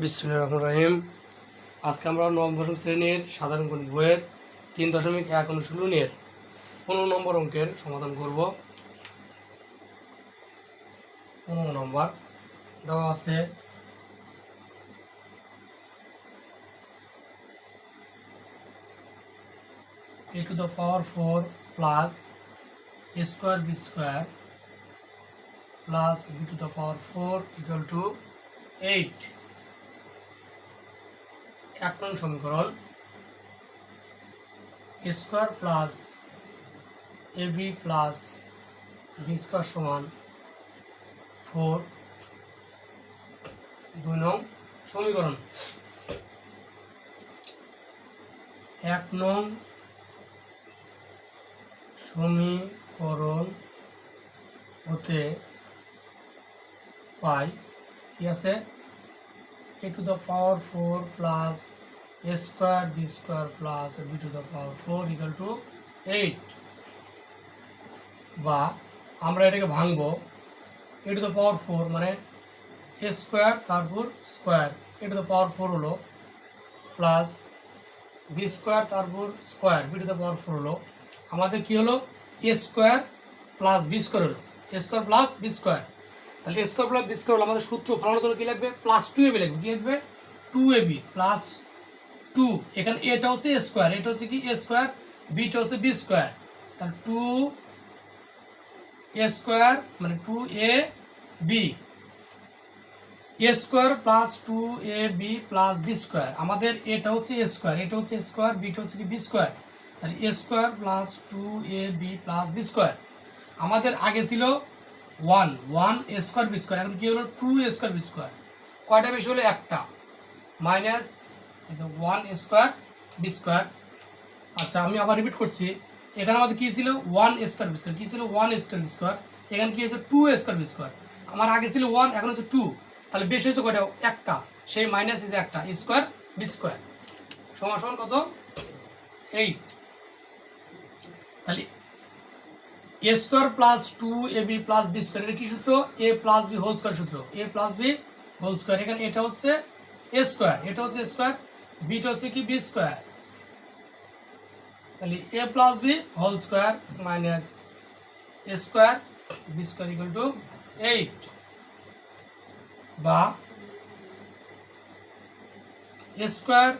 বিসমুল্লাহ রহমান রহিম। আজকে আমরা নবম দশম শ্রেণির সাধারণ গণিত বইয়ের তিন দশমিক এক অনুশীলনের পনেরো নম্বর অঙ্কের সমাধান করব। পনেরো নম্বর দেওয়া আছে to the power 4 plus a square b square plus b to the power 4 equal to 8 এক নং সমীকরণ। Square plus A B plus B square সমান ফোর দুই নং সমীকরণ। এক নং সমীকরণ হতে পাই, কি আছে? A to the power 4 plus a square b square plus b to the power 4 equal to 8 বা আমরা এটাকে ভাঙবো a to the power 4 মানে a স্কোয়ার তারপর square a to the power 4 হলো প্লাস b স্কোয়ার তারপর square b to the power 4 হলো আমাদের কি হলো a square plus b square হলো a square plus b square তাহলে স্কোয়ার প্লাস বি স্কোয়ার আমাদের সূত্র ফলানোর জন্য কি লাগবে? প্লাস টু এবি লাগবে। কি লাগবে? টু এবি প্লাস টু এখানে এটা হচ্ছে এ স্কোয়ার এটা হচ্ছে কি? এ স্কোয়ার বিটা হচ্ছে বি স্কোয়ার তাহলে টু এ স্কোয়ার মানে two A B A square plus two A B plus B square আমাদের এটা হচ্ছে এ স্কোয়ার এটা হচ্ছে স্কোয়ার বিটা হচ্ছে কি? বি স্কোয়ার তাহলে A square plus two A B plus B square আমাদের আগে ছিল one one A square B square এখন কি হলো? Two A square B square কয়টা বেশি হলো? একটা। Minus one square B square আচ্ছা আমি আবার রিপিট করছি। এখানে আমাদের কি ছিল? ওয়ান স্কোয়ার বি স্কোয়ার কি ছিল? ওয়ান স্কোয়ার বি স্কোয়ার এখানে কি হচ্ছে টু স্কোয়ার বি স্কোয়ার আমার আগে ছিল ওয়ান এখন হচ্ছে টু তাহলে বেশি হচ্ছে কয়টা? একটা। সেই মাইনাস ইজ একটা। স্কোয়ার বি স্কোয়ার সমান সমান কত? এইট তাহলে A square plus two A B plus B square এটা কি সূত্র? A plus B whole square সূত্র। A plus B whole square এখানে এটা হচ্ছে এ স্কোয়ার এটা হচ্ছে স্কোয়ার বিটা হচ্ছে কি বি স্কোয়ার তাহলে A plus B whole square minus A square B square equal to eight বা এ স্কোয়ার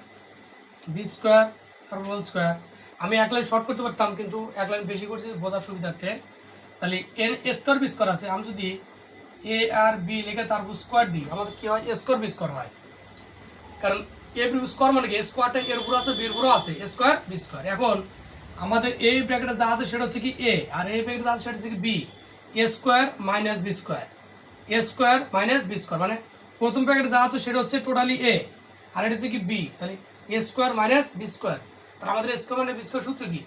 বি স্কোয়ার আর হোল স্কোয়ার আমি এক লাইন শর্ট করতে পারতাম, কিন্তু এক লাইন বেশি করছি, বোঝার সুবিধার্থে। তাহলে এর স্কোয়ার বি স্কোয়ার আছে। আমি যদি এ আর বি লিখে তারপর স্কোয়ার দিই, আমাদের কি হয়? স্কোয়ার বি স্কোয়ার হয়। কারণ এ বি স্কোয়ার মানে কি? স্কোয়ারটা এর উপর আছে বির উপরও আছে। স্কোয়ার বি স্কোয়ার এখন আমাদের এই ব্র্যাকেটে যা আছে, সেটা হচ্ছে কি এ আর এই ব্র্যাকেটে যা আছে, সেটা হচ্ছে কি B A square minus B square A square minus B square মানে প্রথম ব্র্যাকেটে যা আছে, সেটা হচ্ছে টোটালি এ আর এটা হচ্ছে কি বি তাহলে A square minus B square আমাদের স্কোয়ার মাইনাস বি স্কোয়ার সূত্র কি?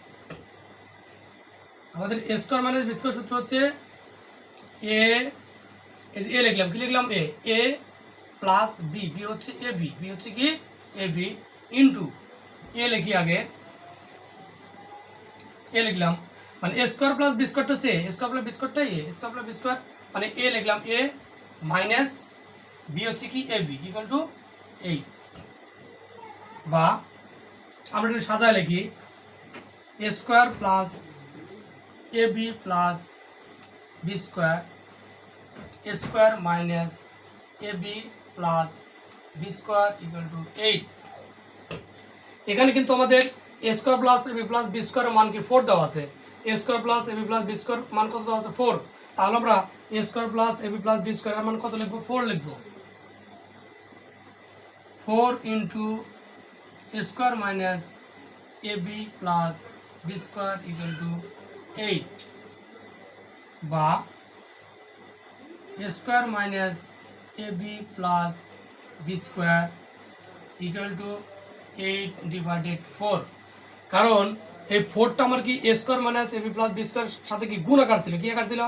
আমাদের স্কোয়ার মাইনাস বি স্কোয়ার সূত্র হচ্ছে এ এ লিখলাম, কি লিখলাম? A A plus B B হচ্ছে এ বি বি হচ্ছে কি? এ বি ইন্টু এ লিখি আগে। এ লিখলাম মানে স্কোয়ার প্লাস বি হচ্ছে A square plus B A square plus B square মানে এ লিখলাম এ মাইনাস বি হচ্ছে কি A B equal to eight বা আমরা একটু সাজায় লিখি। A square plus A B plus B square A square minus A B plus B square equal to eight এখানে কিন্তু আমাদের A square plus A B plus B স্কোয়ারের মান কি ফোর দেওয়া আছে। A square plus A B plus B square মান কত দেওয়া আছে? ফোর তাহলে আমরা A square plus A B plus B স্কোয়ারের মান কত লিখব? ফোর লিখব। Four into square minus A B plus B square equal to eight বা square minus A B plus B square equal to eight divided four. কারণ এই ফোরটা আমার কি A square minus A B plus B square সাথে কি গুণ আকার ছিল? কি আকার ছিল?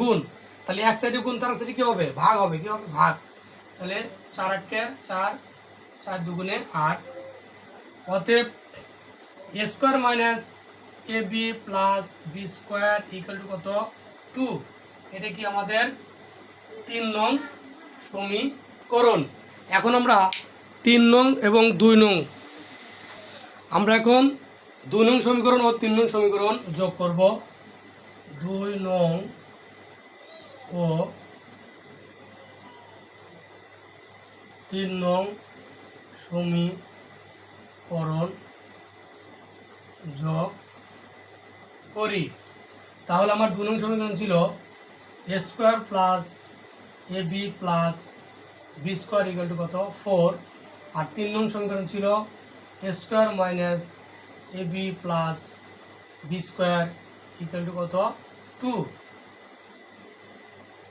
গুণ। তাহলে এক সাইডে গুণ, তার এক সাইডে কি হবে? ভাগ হবে। কি হবে? ভাগ। তাহলে চার একে চার চার দুগুণে আট। অতএব A square minus A B plus B square equal to কত? টু এটা কি আমাদের তিন নং সমীকরণ। এখন আমরা তিন নং এবং দুই নং, আমরা এখন দুই নং সমীকরণ ও তিন নং সমীকরণ যোগ করব। দুই নং ও তিন নং সমীকরণ। যোগ করি। তাহলে আমার দু নং সমীকরণ ছিল A square plus A B plus B square equal to কত? ফোর আর তিন নং সমীকরণ ছিল A square minus A B plus B square equal to কত? টু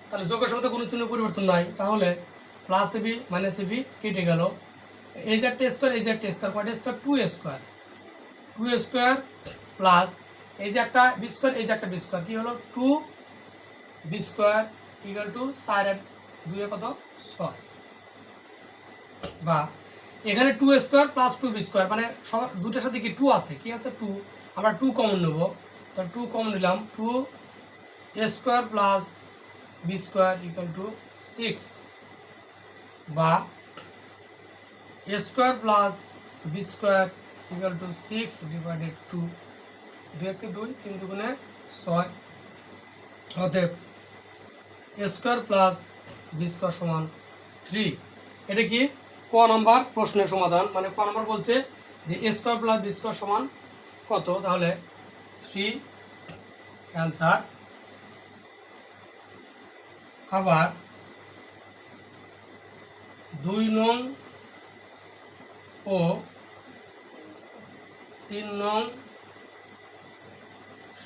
তাহলে যোগের সাথে কোনো চিহ্ন পরিবর্তন নাই। তাহলে plus A B minus A B কেটে গেল। এই যে একটা স্কোয়ার এই যে একটা স্কোয়ার কয়টা square two square two square plus এই যে একটা বি স্কোয়ার এই যে একটা বি স্কোয়ার কী হলো? Two B square equal to side and দুয়ে কত? ছয়। বা এখানে two square plus two B square মানে সব দুটার সাথে কি টু আছে? কি আছে? টু আমরা টু কমন নেব। তো টু কমন নিলাম। Two square plus B square equal to six বা A square plus B square equal to six divided two দুই একে দুই, তিন দুগুণে ছয়। অতএব A square plus B square সমান থ্রি এটা কি ক নম্বর প্রশ্নের সমাধান? মানে ক নম্বর বলছে যে A square plus B square সমান কত? তাহলে থ্রি অ্যান্সার আবার দুই নং ও তিন নং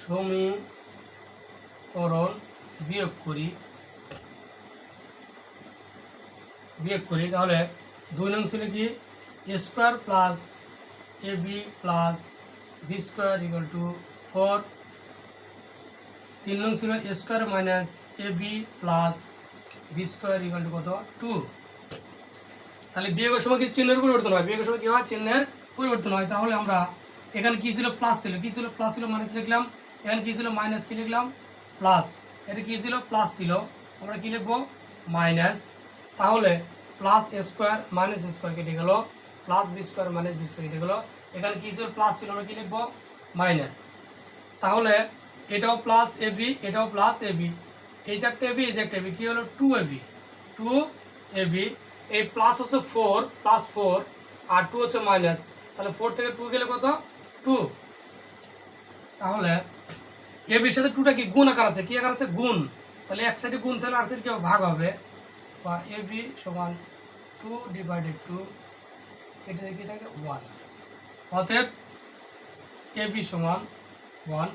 সমীকরণ বিয়োগ করি। বিয়োগ করি, তাহলে দুই নং ছিল কি? Square plus A B plus B square equal to four. তিন নং ছিল square minus A B plus B square equal to কত? টু। তাহলে বিয়োগের সময় কি চিহ্নের পরিবর্তন হয়? বিয়োগের সময় কি হয়? চিহ্নের পরিবর্তন হয়। তাহলে আমরা এখানে কি ছিল? প্লাস ছিল। কি ছিল? প্লাস ছিল মাইনাস লিখলাম? এখানে কি ছিল? মাইনাস কি লিখলাম? প্লাস এটা কি ছিল? প্লাস ছিল। আমরা কি লিখব? মাইনাস তাহলে প্লাস স্কোয়ার মাইনাস স্কোয়ার কেটে গেল। Plus B square minus B square কেটে গেল। এখানে কি ছিল? প্লাস ছিল। আমরা কি লিখব? মাইনাস তাহলে এটাও প্লাস এ বি এটাও প্লাস এ বি এই যে একটা এবি এই যে একটা এবি কি হলো? Two A B two A B এই প্লাস হচ্ছে ফোর প্লাস ফোর আর টু হচ্ছে মাইনাস তাহলে ফোর থেকে টু গেলে কত? টু তাহলে এবির সাথে টুটা কি? গুণ আকার আছে। কি আকার আছে? গুণ। তাহলে এক সাইডে গুণ, তাহলে আর সাইডে কেউ ভাগ হবে। বা এ বি সমান টু ডিভাইডেড টু কেটে কি থাকে ওয়ান অতএব এ বি সমান ওয়ান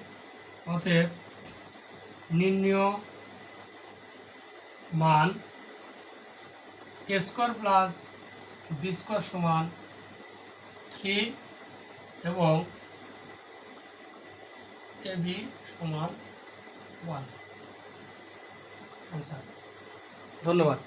অতএব নির্ণয় মান A square plus B square সমান থ্রি এবং এ বি সমান ওয়ান। ধন্যবাদ।